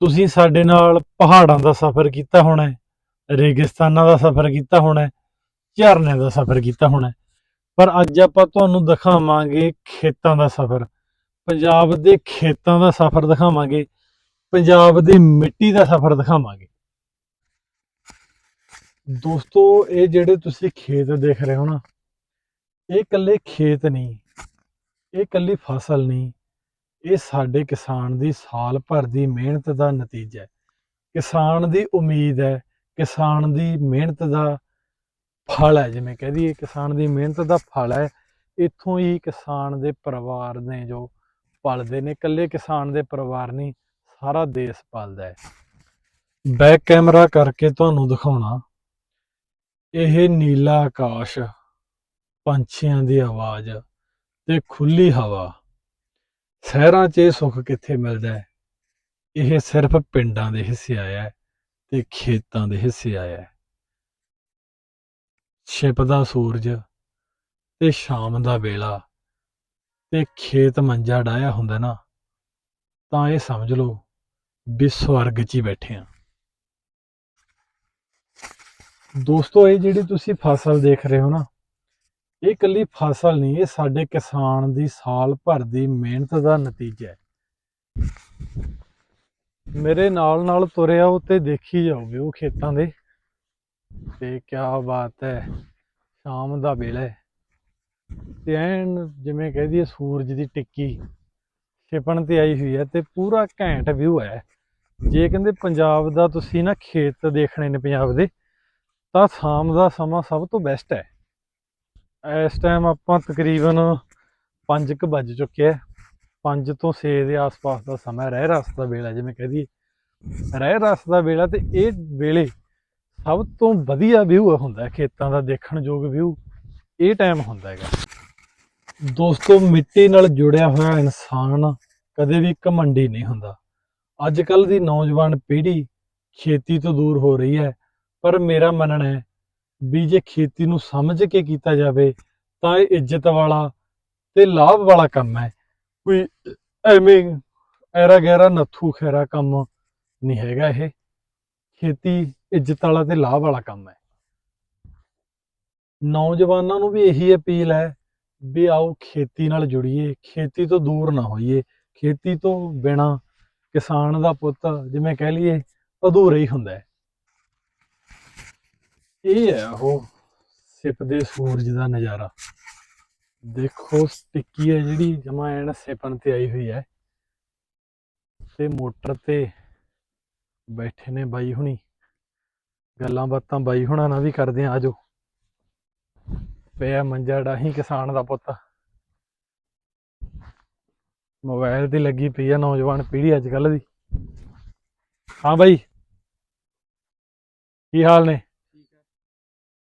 ਤੁਸੀਂ ਸਾਡੇ ਨਾਲ ਪਹਾੜਾਂ ਦਾ ਸਫ਼ਰ ਕੀਤਾ ਹੋਣਾ ਹੈ, ਰੇਗਿਸਤਾਨਾਂ ਦਾ ਸਫ਼ਰ ਕੀਤਾ ਹੋਣਾ ਹੈ, ਝਰਨਿਆਂ ਦਾ ਸਫ਼ਰ ਕੀਤਾ ਹੋਣਾ ਹੈ। ਪਰ ਅੱਜ ਆਪਾਂ ਤੁਹਾਨੂੰ ਦਿਖਾਵਾਂਗੇ ਖੇਤਾਂ ਦਾ ਸਫ਼ਰ। ਪੰਜਾਬ ਦੇ ਖੇਤਾਂ ਦਾ ਸਫ਼ਰ ਦਿਖਾਵਾਂਗੇ, ਪੰਜਾਬ ਦੀ ਮਿੱਟੀ ਦਾ ਸਫ਼ਰ ਦਿਖਾਵਾਂਗੇ। ਦੋਸਤੋ, ਇਹ ਜਿਹੜੇ ਤੁਸੀਂ ਖੇਤ ਦੇਖ ਰਹੇ ਹੋ ਨਾ, ਇਹ ਇਕੱਲੇ ਖੇਤ ਨਹੀਂ, ਇਹ ਇਕੱਲੀ ਫਸਲ ਨਹੀਂ ਇਹ ਸਾਡੇ ਕਿਸਾਨ ਦੀ ਸਾਲ ਭਰ ਦੀ ਮਿਹਨਤ ਦਾ ਨਤੀਜਾ ਹੈ। ਕਿਸਾਨ ਦੀ ਉਮੀਦ ਹੈ, ਕਿਸਾਨ ਦੀ ਮਿਹਨਤ ਦਾ ਫਲ ਹੈ, ਜਿਵੇਂ ਕਹਿ ਦਈਏ, ਕਿਸਾਨ ਦੀ ਮਿਹਨਤ ਦਾ ਫਲ ਹੈ। ਇੱਥੋਂ ਹੀ ਕਿਸਾਨ ਦੇ ਪਰਿਵਾਰ ਨੇ ਜੋ ਪਲਦੇ ਨੇ, ਇਕੱਲੇ ਕਿਸਾਨ ਦੇ ਪਰਿਵਾਰ ਨਹੀਂ, ਸਾਰਾ ਦੇਸ਼ ਪਲਦਾ ਹੈ। ਬੈਕ ਕੈਮਰਾ ਕਰਕੇ ਤੁਹਾਨੂੰ ਦਿਖਾਉਣਾ। ਇਹ ਨੀਲਾ ਆਕਾਸ਼, ਪੰਛੀਆਂ ਦੀ ਆਵਾਜ਼ ਤੇ ਖੁੱਲੀ ਹਵਾ। ਸ਼ਹਿਰਾਂ 'ਚ ਇਹ ਸੁੱਖ ਕਿੱਥੇ ਮਿਲਦਾ ਹੈ? ਇਹ ਸਿਰਫ ਪਿੰਡਾਂ ਦੇ ਹਿੱਸੇ ਆਇਆ ਤੇ ਖੇਤਾਂ ਦੇ ਹਿੱਸੇ ਆਇਆ ਹੈ। ਛਿਪਦਾ ਸੂਰਜ ਤੇ ਸ਼ਾਮ ਦਾ ਵੇਲਾ ਤੇ ਖੇਤ ਮੰਜਾ ਡਾਇਆ ਹੁੰਦਾ ਨਾ, ਤਾਂ ਇਹ ਸਮਝ ਲਓ ਵੀ ਸਵਰਗ 'ਚ ਹੀ ਬੈਠੇ ਆ ਦੋਸਤੋ, ਇਹ ਜਿਹੜੀ ਤੁਸੀਂ ਫਸਲ ਦੇਖ ਰਹੇ ਹੋ ਨਾ ਇਹ ਇਕੱਲੀ ਫਸਲ ਨਹੀਂ, ਇਹ ਸਾਡੇ ਕਿਸਾਨ ਦੀ ਸਾਲ ਭਰ ਦੀ ਮਿਹਨਤ ਦਾ ਨਤੀਜਾ ਹੈ। ਮੇਰੇ ਨਾਲ ਨਾਲ ਤੁਰਿਆ ਉਹ ਤੇ ਦੇਖੀ ਜਾਓਗੇ ਉਹ ਖੇਤਾਂ ਦੇ। ਤੇ ਕੀ ਬਾਤ ਹੈ, ਸ਼ਾਮ ਦਾ ਵੇਲਾ ਹੈ। ਤੇ ਐਨ ਜਿਵੇਂ ਕਹਿ ਦਈਏ ਸੂਰਜ ਦੀ ਟਿੱਕੀ ਛਿਪਣ ਤੇ ਆਈ ਹੋਈ ਹੈ ਤੇ ਪੂਰਾ ਘੈਂਟ ਵਿਊ ਹੈ। ਜੇ ਕਹਿੰਦੇ ਪੰਜਾਬ ਦਾ ਤੁਸੀਂ ਨਾ ਖੇਤ ਦੇਖਣੇ ਨੇ ਪੰਜਾਬ ਦੇ, ਤਾਂ ਸ਼ਾਮ ਦਾ ਸਮਾਂ ਸਭ ਤੋਂ ਬੈਸਟ ਹੈ। ਇਸ ਟਾਈਮ ਆਪਾਂ ਤਕਰੀਬਨ 5 ਕੁ ਵੱਜ ਚੁੱਕਿਆ ਆ। 5 ਤੋਂ 6 ਦੇ ਆਸ-ਪਾਸ ਦਾ ਸਮਾਂ, ਰਹਿ ਰਸ ਦਾ ਵੇਲਾ ਜਿਵੇਂ ਕਹਿ ਦਈਏ। ਰਹਿ ਰਸ ਦਾ ਵੇਲਾ ਤੇ ਇਹ ਵੇਲੇ ਸਭ ਤੋਂ ਵਧੀਆ ਵਿਊ ਹੁੰਦਾ ਖੇਤਾਂ ਦਾ ਦੇਖਣ ਯੋਗ ਵਿਊ ਇਹ ਟਾਈਮ ਹੁੰਦਾ ਹੈਗਾ। ਦੋਸਤੋ, ਮਿੱਟੀ ਨਾਲ ਜੁੜਿਆ ਹੋਇਆ ਇਨਸਾਨ ਕਦੇ ਵੀ ਘਮੰਡੀ ਨਹੀਂ ਹੁੰਦਾ। ਅੱਜ ਕੱਲ ਦੀ ਨੌਜਵਾਨ ਪੀੜ੍ਹੀ ਖੇਤੀ ਤੋਂ ਦੂਰ ਹੋ ਰਹੀ ਹੈ, ਪਰ ਮੇਰਾ ਮੰਨਣਾ ਹੈ ਵੀ ਜੇ ਖੇਤੀ ਨੂੰ ਸਮਝ ਕੇ ਕੀਤਾ ਜਾਵੇ, ਤਾਂ ਇਹ ਇੱਜ਼ਤ ਵਾਲਾ ਤੇ ਲਾਭ ਵਾਲਾ ਕੰਮ ਹੈ। ਕੋਈ ਐਵੇਂ ਐਰਾ ਗੈਰਾ ਨੱਥੂ ਖੈਰਾ ਕੰਮ ਨਹੀਂ ਹੈਗਾ ਇਹ। ਖੇਤੀ ਇੱਜ਼ਤ ਵਾਲਾ ਤੇ ਲਾਭ ਵਾਲਾ ਕੰਮ ਹੈ। ਨੌਜਵਾਨਾਂ ਨੂੰ ਵੀ ਇਹੀ ਅਪੀਲ ਹੈ ਵੀ ਆਓ ਖੇਤੀ ਨਾਲ ਜੁੜੀਏ, ਖੇਤੀ ਤੋਂ ਦੂਰ ਨਾ ਹੋਈਏ। ਖੇਤੀ ਤੋਂ ਬਿਨਾ ਕਿਸਾਨ ਦਾ ਪੁੱਤ ਜਿਵੇਂ ਕਹਿ ਲਈਏ, ਅਧੂਰਾ ਹੀ ਹੁੰਦਾ ਹੈ। ਇਹ ਹੈ ਉਹ ਸਿਪਦੇ ਸੂਰਜ ਦਾ ਨਜ਼ਾਰਾ। ਦੇਖੋ ਟਿੱਕੀ ਹੈ ਜਿਹੜੀ, ਜਮਾ ਐਨ ਸਿਪਣ ਤੇ ਆਈ ਹੋਈ ਹੈ। ਤੇ ਮੋਟਰ ਤੇ ਬੈਠੇ ਨੇ ਬਾਈ ਹੁਣੀ। ਗੱਲਾਂ ਬਾਤਾਂ ਬਾਈ ਹੁਣਾਂ ਨਾਲ ਵੀ ਕਰਦੇ ਆ ਆਜੋ ਪਿਆ ਮੰਜਾ ਡਾਹੀ ਕਿਸਾਨ ਦਾ ਪੁੱਤ। ਮੋਬਾਈਲ ਤੇ ਲੱਗੀ ਪਈ ਆ, ਨੌਜਵਾਨ ਪੀੜ੍ਹੀ ਅੱਜ ਕੱਲ ਦੀ। ਹਾਂ ਬਾਈ, ਕੀ ਹਾਲ ਨੇ?